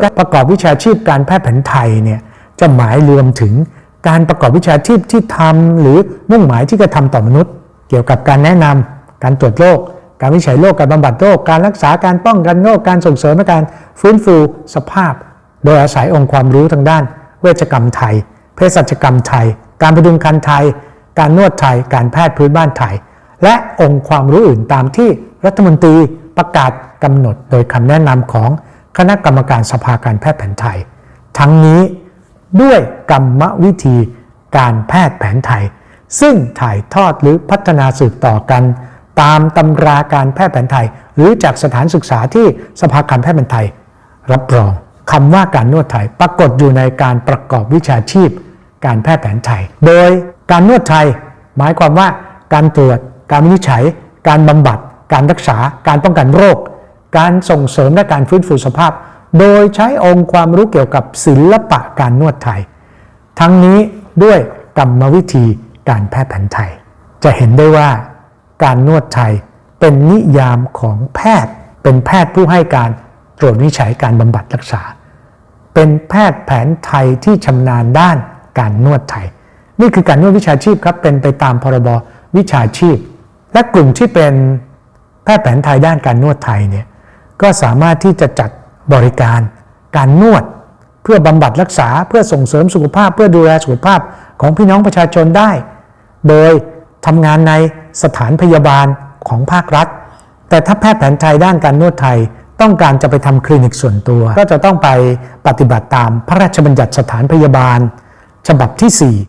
และประกอบวิชาชีพการแพทย์แผนไทยเนี่ยจะหมายรวมถึงการประกอบวิชาชีพที่ทำหรือมุ่งหมายที่จะทำต่อมนุษย์ เกี่ยวกับการแนะนำการตรวจโรคการวิจัยโรคการบำบัดโรคการรักษาการป้องกันโรคการส่งเสริมและการฟื้นฟูสภาพ โดยอาศัยองค์ความรู้ทางด้าน เวชกรรมไทยเภสัชกรรมไทย การพดุงคันไทย การนวดไทย การแพทย์พื้นบ้านไทย และองค์ความรู้อื่นตามที่รัฐมนตรีประกาศกำหนดโดยคำแนะนำของ คณะกรรมการสภาการแพทย์แผนไทย ทั้งนี้ด้วยกรรมวิธีการแพทย์แผนไทย ซึ่งถ่ายทอดหรือพัฒนาสืบต่อกัน ตามตำราการแพทย์แผนไทย หรือจากสถานศึกษาที่สภาการแพทย์แผนไทย รับรองคำว่าการนวดไทยปรากฏอยู่ในการประกอบวิชาชีพ การแพทย์แผนไทย โดยการนวดไทย หมายความว่าการตรวจ การวินิจฉัย การบำบัด การรักษา การป้องกันโรค การส่งเสริมและการฟื้นฟูสภาพ โดยใช้องค์ความรู้เกี่ยวกับศิลปะการนวดไทย ทั้งนี้ด้วยกรรมวิธีการแพทย์แผนไทย จะเห็นได้ว่าการนวดไทยเป็นนิยามของแพทย์ เป็นแพทย์ผู้ให้การตรวจวิจัยการบำบัดรักษา เป็นแพทย์แผนไทยที่ชำนาญด้านการนวดไทย นี่คือการนวดวิชาชีพครับเป็นไปตามพรบวิชาชีพ และกลุ่มที่เป็นแพทย์แผนไทยด้านการนวดไทยเนี่ย ก็สามารถที่จะจัดบริการการนวด เพื่อบำบัดรักษาเพื่อส่งเสริมสุขภาพ เพื่อดูแลสุขภาพของพี่น้องประชาชนได้ โดยทำงานในสถานพยาบาลของภาครัฐ แต่ถ้าแพทย์แผนไทยด้านการนวดไทยต้องการจะไปทำคลินิกส่วนตัว ก็จะต้องไปปฏิบัติตามพระราชบัญญัติสถานพยาบาล ฉบับที่ 4